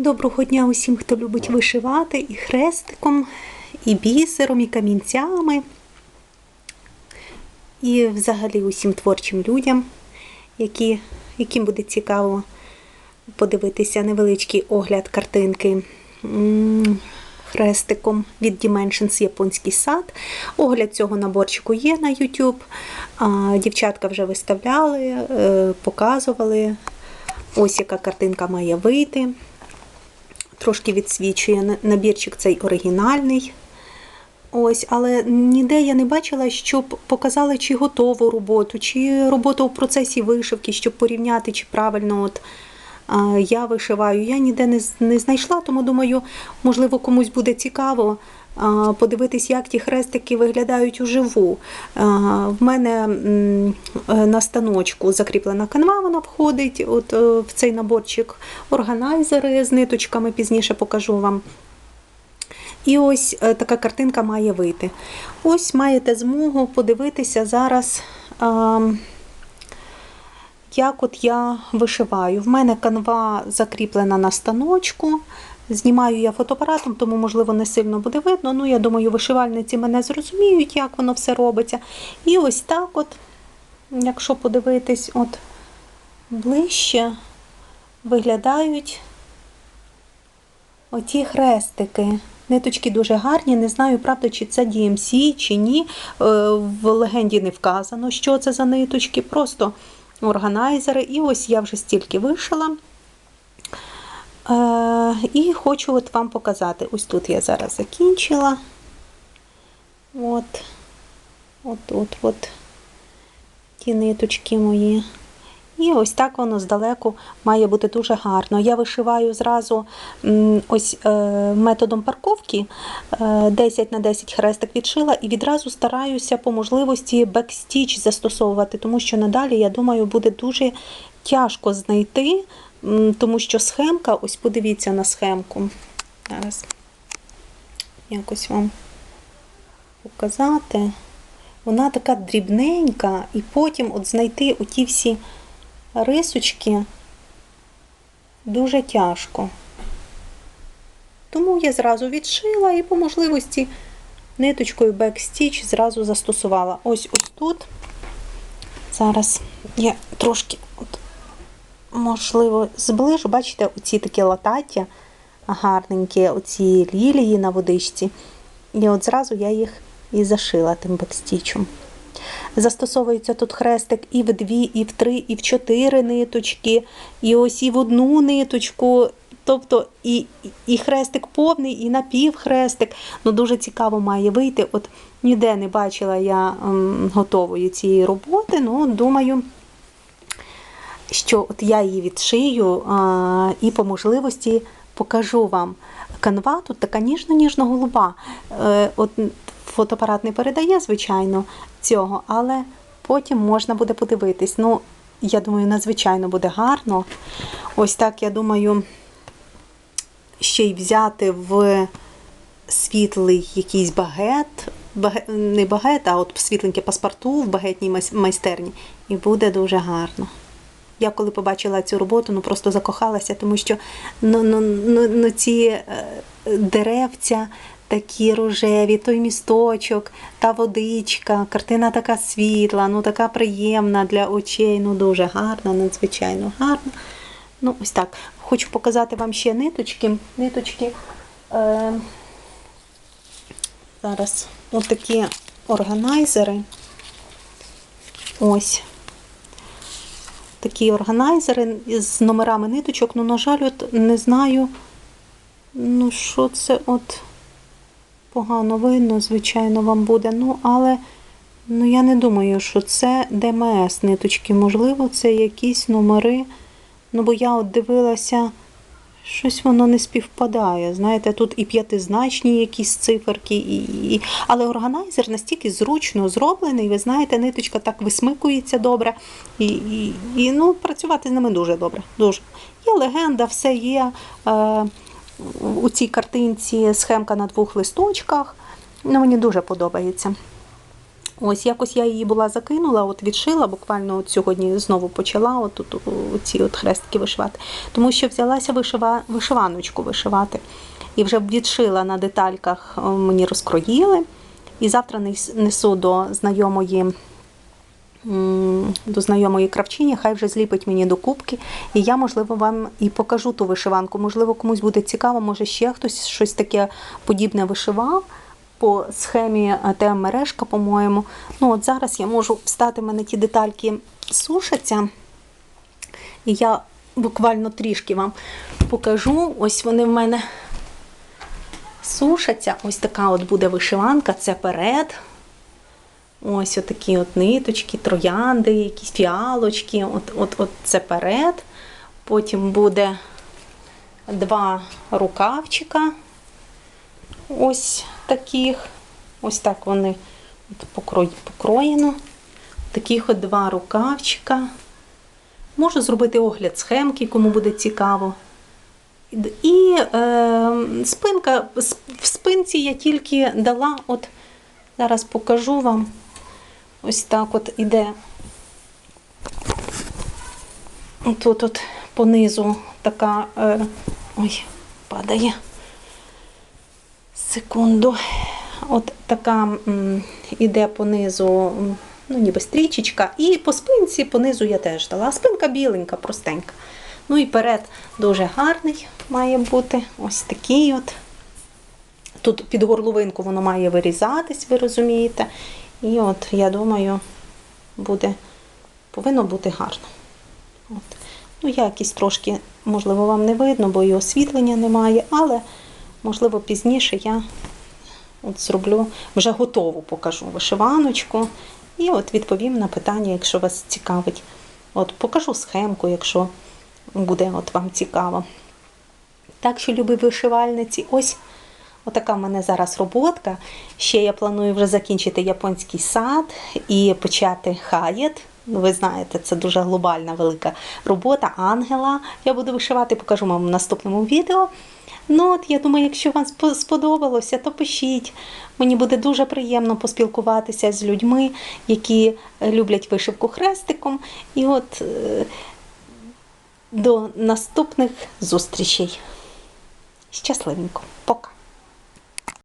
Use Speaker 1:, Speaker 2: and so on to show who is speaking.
Speaker 1: Доброго дня усім, хто любить вишивати і хрестиком, і бісером, і камінцями. І взагалі усім творчим людям, які, яким буде цікаво подивитися невеличкий огляд картинки хрестиком від Dimensions Японський сад. Огляд цього наборчику є на YouTube. Дівчатка вже виставляли, е, показували. Ось яка картинка має вийти трошки відсвічує. Набірчик цей оригінальний. Ось, але ніде я не бачила, щоб показали чи готову роботу, чи роботу у процесі вишивки, щоб порівняти, чи правильно от, я вишиваю. Я ніде не, знайшла, тому думаю, можливо, комусь буде цікаво подивитись, як ті хрестики виглядають уживу. В мене е, на станочку закріплена канва, вона входить от, е, в цей наборчик органайзери з ниточками, пізніше покажу вам. І ось е, така картинка має вийти. Ось маєте змогу подивитися зараз, як от я вишиваю. В мене канва закріплена на станочку. Знімаю я фотоапаратом, тому, можливо, не сильно буде видно. Ну, я думаю, вишивальниці мене зрозуміють, як воно все робиться. І ось так, от, якщо подивитись от ближче, виглядають Оті хрестики. Ниточки дуже гарні. Не знаю, правда, чи це DMC, чи ні. Е, В легенді не вказано, що це за ниточки. Просто органайзери. І ось я вже стільки вишила. Е, І хочу от вам показати. Ось тут я зараз закінчила. От. От тут от ті ниточки мої. І ось так воно здалеку має бути дуже гарно. Я вишиваю зразу ось е, методом парковки е, 10 на 10 хрестик відшила і відразу стараюся по можливості бекстіч застосовувати, тому що надалі, я думаю, буде дуже тяжко знайти, тому що схемка, ось подивіться на схемку. Зараз якось вам показати. Вона така дрібненька, і потім от знайти оті всі рисочки дуже тяжко. Тому я зразу відшила і по можливості ниточкою бекстіч зразу застосувала. Ось ось тут. Зараз я трошки, можливо, зближу, бачите, оці такі латаття гарненькі, оці лілії на водичці. І от зразу я їх і зашила тим бекстічем. Застосовується тут хрестик і в дві, і в три, і в чотири ниточки, і ось і в одну ниточку. Тобто і, і хрестик повний, і напівхрестик. Ну, дуже цікаво має вийти. От ніде не бачила я ем, готової цієї роботи. Ну, думаю, що от я її відшию і по можливості покажу вам. Канва тут така ніжно-ніжно-голуба. Е, от фотоапарат не передає, звичайно, цього, але потім можна буде подивитись. Ну, я думаю, надзвичайно буде гарно. Ось так, я думаю, ще й взяти в світлий якийсь багет, багет не багет, а от світленьке паспорту в багетній майстерні, і буде дуже гарно. Я коли побачила цю роботу, ну просто закохалася, тому що ну, ну, ну, ну ці е, деревця такі рожеві, той місточок, та водичка, картина така світла, ну така приємна для очей, ну дуже гарна, надзвичайно гарна. Ну, ось так. Хочу показати вам ще ниточки. Ниточки. Е, зараз ось такі органайзери. Ось такі органайзери з номерами ниточок. Ну, на жаль, от не знаю, ну, що це от погано видно, звичайно, вам буде. Ну, але ну, я не думаю, що це ДМС ниточки. Можливо, це якісь номери. Ну, бо я от дивилася, щось воно не співпадає. Знаєте, тут і п'ятизначні якісь циферки, і, але органайзер настільки зручно зроблений, ви знаєте, ниточка так висмикується добре. І, і, і ну, працювати з ними дуже добре. Дуже. Є легенда, все є. Е, у цій картинці схемка на двох листочках. Ну, мені дуже подобається. Ось якось я її була закинула, от відшила, буквально от сьогодні знову почала от, тут ці от хрестики вишивати. Тому що взялася вишива, вишиваночку вишивати. І вже відшила на детальках, мені розкроїли. І завтра несу до знайомої до знайомої кравчині, хай вже зліпить мені до кубки. І я, можливо, вам і покажу ту вишиванку. Можливо, комусь буде цікаво, може ще хтось щось таке подібне вишивав по схемі ТМ мережка, по-моєму. Ну, от зараз я можу встати, в мене ті детальки сушаться. І я буквально трішки вам покажу. Ось вони в мене сушаться. Ось така от буде вишиванка, це перед. Ось отакі от ниточки, троянди, якісь фіалочки. От, от, от це перед. Потім буде два рукавчика. Ось таких. Ось так вони покроєно. Таких от два рукавчика. Можу зробити огляд схемки, кому буде цікаво. І е, спинка, в спинці я тільки дала, от зараз покажу вам. Ось так от іде. Тут от понизу така. Е, ой, падає. Секунду. От така м, іде понизу, м, ну ніби стрічечка, і по спинці понизу я теж дала. Спинка біленька, простенька. Ну і перед дуже гарний має бути. Ось такий от. Тут під горловинку воно має вирізатись, ви розумієте. І от, я думаю, буде, повинно бути гарно. От. Ну, якість трошки, можливо, вам не видно, бо і освітлення немає, але, можливо, пізніше я от зроблю вже готову покажу вишиваночку. І от відповім на питання, якщо вас цікавить. От покажу схемку, якщо буде от вам цікаво. Так що, любі вишивальниці, ось отака в мене зараз роботка. Ще я планую вже закінчити японський сад і почати хаєт. Ну, ви знаєте, це дуже глобальна велика робота. Ангела я буду вишивати, покажу вам в наступному відео. Ну, от я думаю, якщо вам сподобалося, то пишіть. Мені буде дуже приємно поспілкуватися з людьми, які е, люблять вишивку хрестиком. І от е, до наступних зустрічей. Щасливенько. Пока.